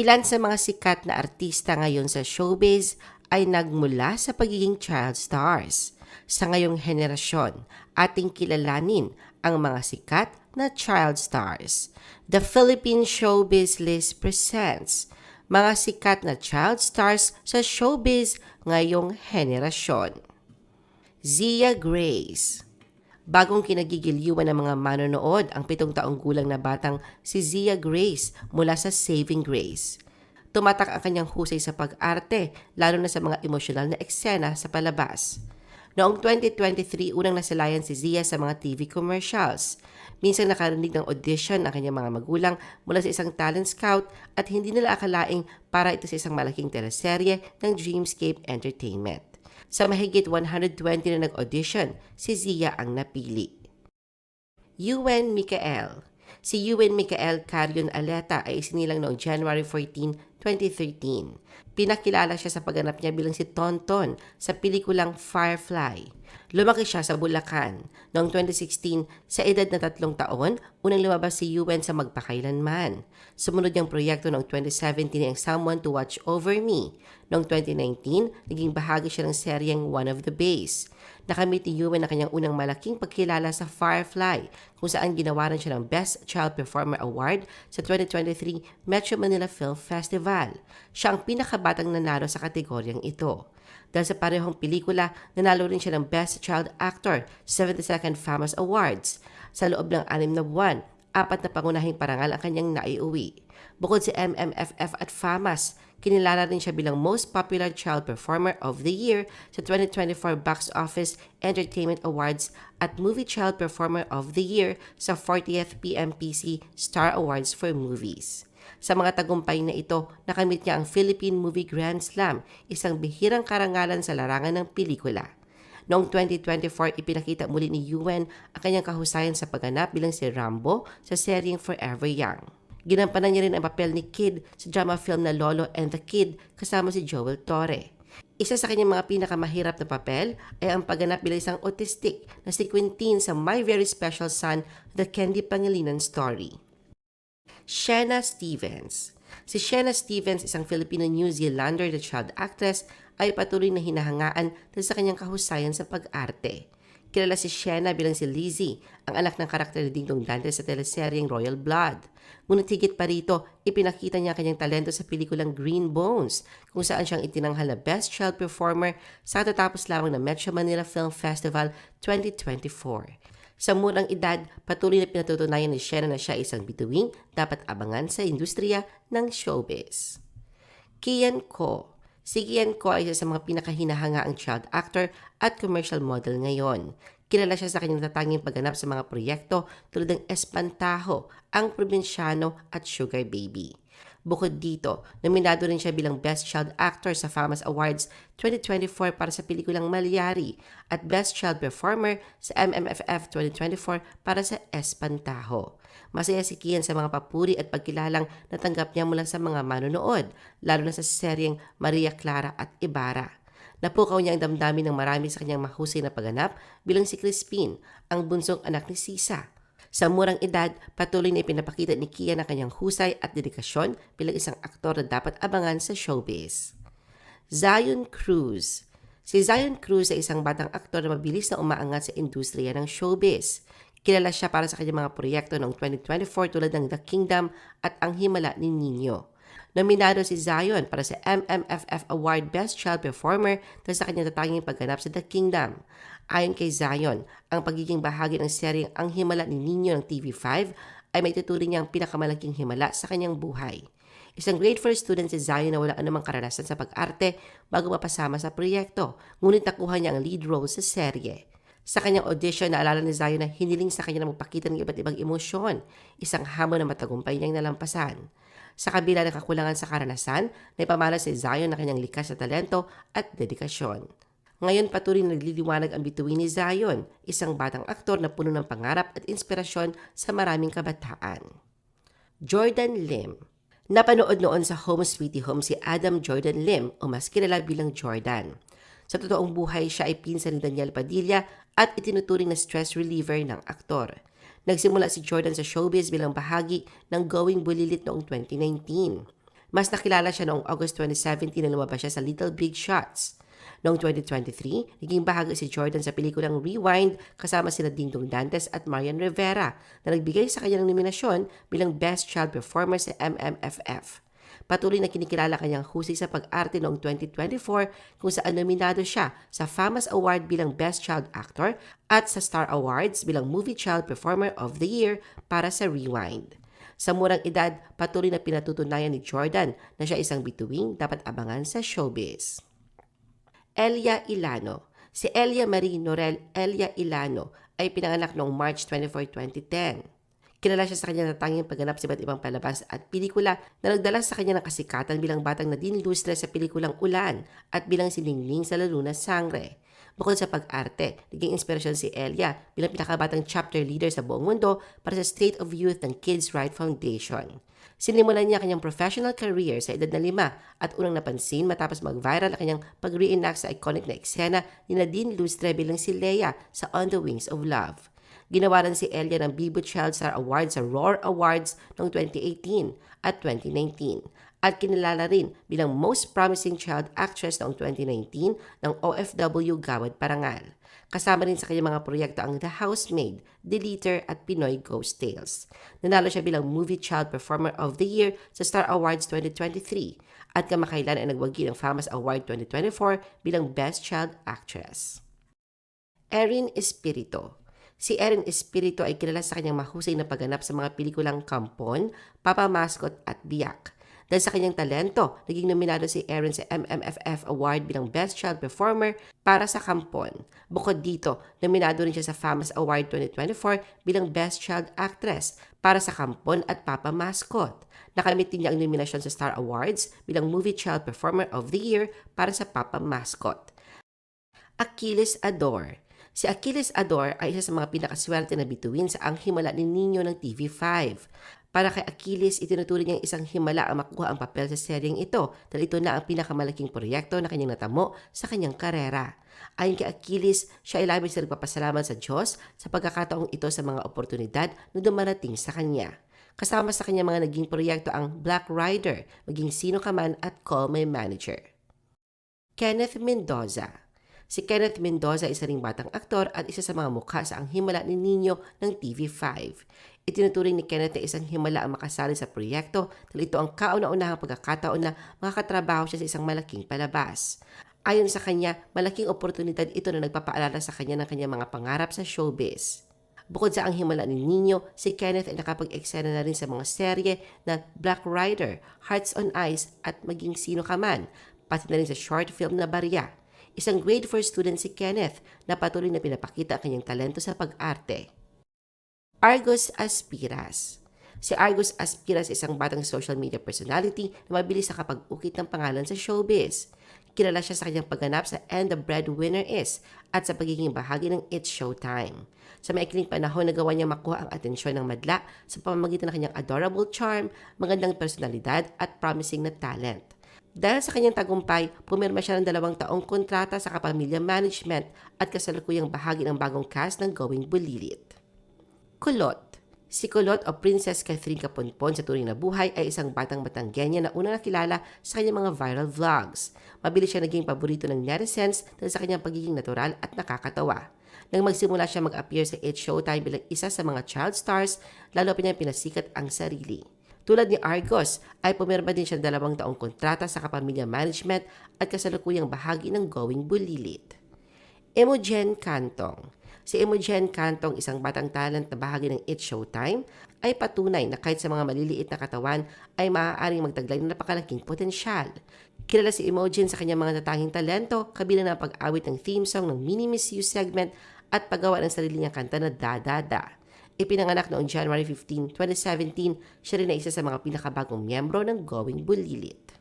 Ilan sa mga sikat na artista ngayon sa showbiz ay nagmula sa pagiging child stars. Sa ngayong henerasyon, ating kilalanin ang mga sikat na child stars. The Philippine Showbiz List presents mga sikat na child stars sa showbiz ngayong henerasyon. Zia Grace Bagong kinagigiliwan ng mga manonood ang pitong taong gulang na batang si Zia Grace mula sa Saving Grace. Tumatak ang kanyang husay sa pag-arte, lalo na sa mga emosyonal na eksena sa palabas. Noong 2023, unang nasalayan si Zia sa mga TV commercials. Minsan nakarinig ng audition ang kanyang mga magulang mula sa isang talent scout at hindi nila akalaing para ito sa isang malaking teleserye ng Dreamscape Entertainment. Sa mahigit 120 na nag-audition, si Zia ang napili. Yuen Mikael Si Yuen Mikael Carion Aleta ay isinilang noong January 14, 2013. Pinakilala siya sa pagganap niya bilang si Tonton sa pelikulang Firefly. Lumaki siya sa Bulacan. Noong 2016, sa edad na tatlong taon, unang lumabas si Yuen sa Magpakailanman. Sumunod niyang proyekto noong 2017 ang Someone to Watch Over Me. Noong 2019, naging bahagi siya ng seryeng One of the Bays. Nakamit ni Yuen ang kanyang unang malaking pagkilala sa Firefly, kung saan ginawaran siya ng Best Child Performer Award sa 2023 Metro Manila Film Festival. Siya ang pinakabatang nanalo sa kategoryang ito. Dahil sa parehong pelikula, nanalo rin siya ng Best Child Actor sa 72nd FAMAS Awards. Sa loob ng anim na buwan, apat na pangunahing parangal ang kanyang naiuwi. Bukod sa MMFF at FAMAS, kinilala rin siya bilang Most Popular Child Performer of the Year sa 2024 Box Office Entertainment Awards at Movie Child Performer of the Year sa 40th PMPC Star Awards for Movies. Sa mga tagumpay na ito, nakamit niya ang Philippine Movie Grand Slam, isang bihirang karangalan sa larangan ng pelikula. Noong 2024, ipinakita muli ni Yuen ang kanyang kahusayan sa pagganap bilang si Rambo sa seryeng Forever Young. Ginampanan niya rin ang papel ni Kid sa drama film na Lolo and the Kid kasama si Joel Torre. Isa sa kanyang mga pinakamahirap na papel ay ang pagganap bilang isang autistic na si Quintin sa My Very Special Son, The Candy Pangilinan Story. Shanna Stevens. Si Shanna Stevens, isang Filipino-New Zealander na child actress, ay patuloy na hinahangaan dahil sa kanyang kahusayan sa pag-arte. Kilala si Shanna bilang si Lizzie, ang anak ng karakter ni Dingdong Dantes sa teleseryeng Royal Blood. Ngunit higit pa rito, ipinakita niya kanyang talento sa pelikulang Green Bones, kung saan siyang itinanghal na Best Child Performer sa tatapos lamang ng Metro Manila Film Festival 2024. Sa murang edad, patuloy na pinatutunayan ni Shanna na siya isang bituing dapat abangan sa industriya ng showbiz. Kian Ko Si Kian Ko ay isa sa mga pinakahinahangaang child actor at commercial model ngayon. Kilala siya sa kanyang tatanging pagganap sa mga proyekto tulad ng Espantaho, Ang Probinsyano at Sugar Baby. Bukod dito, nominado rin siya bilang Best Child Actor sa FAMAS Awards 2024 para sa pelikulang Malyari at Best Child Performer sa MMFF 2024 para sa Espantajo. Masaya si Kian sa mga papuri at pagkilalang natanggap niya mula sa mga manonood, lalo na sa seryeng Maria Clara at Ibarra. Napukaw niya ang damdamin ng marami sa kanyang mahusay na pagganap bilang si Crispin, ang bunsong anak ni Sisa. Sa murang edad, patuloy na ipinapakita ni Kia na kanyang husay at dedikasyon bilang isang aktor na dapat abangan sa showbiz. Zion Cruz Si Zion Cruz ay isang batang aktor na mabilis na umaangat sa industriya ng showbiz. Kilala siya para sa kanyang mga proyekto noong 2024 tulad ng The Kingdom at Ang Himala ni Nino. Nominado si Zion para sa MMFF Award Best Child Performer dahil sa kanyang tatanging pagganap sa The Kingdom. Ayon kay Zion, ang pagiging bahagi ng seryeng Ang Himala ni Nino ng TV5 ay may tuturing niyang pinakamalaking himala sa kanyang buhay. Isang grade 4 student si Zion na wala anumang karanasan sa pag-arte bago mapasama sa proyekto, ngunit nakuha niya ang lead role sa serye. Sa kanyang audition, naalala ni Zion na hiniling sa kanya na magpakita ng iba't ibang emosyon, isang hamon na matagumpay niyang nalampasan. Sa kabila ng kakulangan sa karanasan, naipamala si Zion na kanyang likas na talento at dedikasyon. Ngayon patuloy na nagliliwanag ang bituin ni Zion, isang batang aktor na puno ng pangarap at inspirasyon sa maraming kabataan. Jordan Lim Napanood noon sa Home Sweetie Home si Adam Jordan Lim o mas kilala bilang Jordan. Sa totoong buhay, siya ay pinsan ni Daniel Padilla at itinuturing na stress reliever ng aktor. Nagsimula si Jordan sa showbiz bilang bahagi ng Going Bulilit noong 2019. Mas nakilala siya noong August 2017 na lumabas siya sa Little Big Shots. Noong 2023, naging bahagi si Jordan sa pelikulang Rewind kasama sina Dingdong Dantes at Marian Rivera na nagbigay sa kanya ng nominasyon bilang Best Child Performer sa MMFF. Patuloy na kinikilala kanyang husay sa pag-arte noong 2024 kung saan nominado siya sa FAMAS Award bilang Best Child Actor at sa Star Awards bilang Movie Child Performer of the Year para sa Rewind. Sa murang edad, patuloy na pinatutunayan ni Jordan na siya isang bituing dapat abangan sa showbiz. Elia Ilano. Si Elia Marie Norel Elia Ilano ay pinanganak noong March 24, 2010. Kilala siya sa kanyang natanging pagganap sa iba't ibang palabas at pelikula na nagdala sa kanya ng kasikatan bilang batang nadinilustre sa pelikulang Ulan at bilang siningning sa Lalo na Sangre. Bukod sa pag-arte, naging inspirasyon si Elia bilang pinakabatang chapter leader sa buong mundo para sa State of Youth ng Kids Right Foundation. Sinimulan niya kanyang professional career sa edad na lima at unang napansin matapos mag-viral ang kanyang pag-reenact sa iconic na eksena ni Nadine Lustre bilang si Leia sa On the Wings of Love. Ginawa rin si Elia ng Bibo Child Star Award sa Roar Awards noong 2018 at 2019 at kinilala rin bilang Most Promising Child Actress noong 2019 ng OFW Gawad Parangal. Kasama rin sa kanyang mga proyekto ang The Housemaid, Deleter at Pinoy Ghost Tales. Nanalo siya bilang Movie Child Performer of the Year sa Star Awards 2023 at kamakailan ay nagwagi ng FAMAS Award 2024 bilang Best Child Actress. Erin Espirito Si Erin Espirito ay kilala sa kanyang mahusay na pagganap sa mga pelikulang Kampon, Papa Mascot at Biak. Dahil sa kanyang talento, naging nominado si Erin sa MMFF Award bilang Best Child Performer para sa Kampon. Bukod dito, nominado rin siya sa FAMAS Award 2024 bilang Best Child Actress para sa Kampon at Papa Mascot. Nakamit din niya ang nominasyon sa Star Awards bilang Movie Child Performer of the Year para sa Papa Mascot. Achilles Adore Si Achilles Ador ay isa sa mga pinakaswerte na bituin sa Ang Himala ni Nino ng TV5. Para kay Achilles, itinuturing niyang isang himala ang makuha ang papel sa seryeng ito dahil ito na ang pinakamalaking proyekto na kanyang natamo sa kanyang karera. Ayon kay Achilles, siya ay labis na nagpapasalamat sa Diyos sa pagkakataong ito sa mga oportunidad na dumarating sa kanya. Kasama sa kanyang mga naging proyekto ang Black Rider, Maging Sino Ka Man at Call My Manager. Kenneth Mendoza Si Kenneth Mendoza isa ring batang aktor at isa sa mga mukha sa Ang Himala ni Nino ng TV5. Itinuturing ni Kenneth na isang himala ang makasali sa proyekto dahil ito ang kauna-unahang pagkakataon na makakatrabaho siya sa isang malaking palabas. Ayon sa kanya, malaking oportunidad ito na nagpapaalala sa kanya ng kanyang mga pangarap sa showbiz. Bukod sa ang himala ni Nino, si Kenneth ay nakapag-eksena na rin sa mga serye na Black Rider, Hearts on Ice at Maging Sino Ka Man, pati na rin sa short film na Barya. Isang grade 4 student si Kenneth na patuloy na pinapakita ang kanyang talento sa pag-arte. Argos Aspiras Si Argos Aspiras isang batang social media personality na mabilis sa kapag-ukit ng pangalan sa showbiz. Kilala siya sa kanyang pagganap sa And the Breadwinner Is at sa pagiging bahagi ng It's Showtime. Sa maikling panahon, nagawa niya makuha ang atensyon ng madla sa pamamagitan ng kanyang adorable charm, magandang personalidad at promising na talent. Dahil sa kanyang tagumpay, pumirma siya ng dalawang taong kontrata sa Kapamilya Management at kasalukuyang bahagi ng bagong cast ng Going Bulilit. Kulot Si Kulot o Princess Catherine Kaponpon sa turing na buhay ay isang batang Batanggenya na una nakilala sa kanyang mga viral vlogs. Mabilis siya naging paborito ng netizens dahil sa kanyang pagiging natural at nakakatawa. Nang magsimula siya mag-appear sa It Showtime bilang isa sa mga child stars, lalo pa niya pinasikat ang sarili. Tulad ni Argos, ay pumirma din siya ng dalawang taong kontrata sa Kapamilya Management at kasalukuyang bahagi ng Going Bulilit. Imogen Cantong Si Imogen Cantong, isang batang talent na bahagi ng It Showtime, ay patunay na kahit sa mga maliliit na katawan ay maaaring magtaglay ng napakalaking potensyal. Kilala si Imogen sa kanyang mga natanging talento, kabilang na pag-awit ng theme song ng Mini Miss You segment at paggawa ng sarili niyang kanta na Da Da Da. Ipinanganak noong January 15, 2017, siya rin ay isa sa mga pinakabagong miyembro ng Going Bulilit.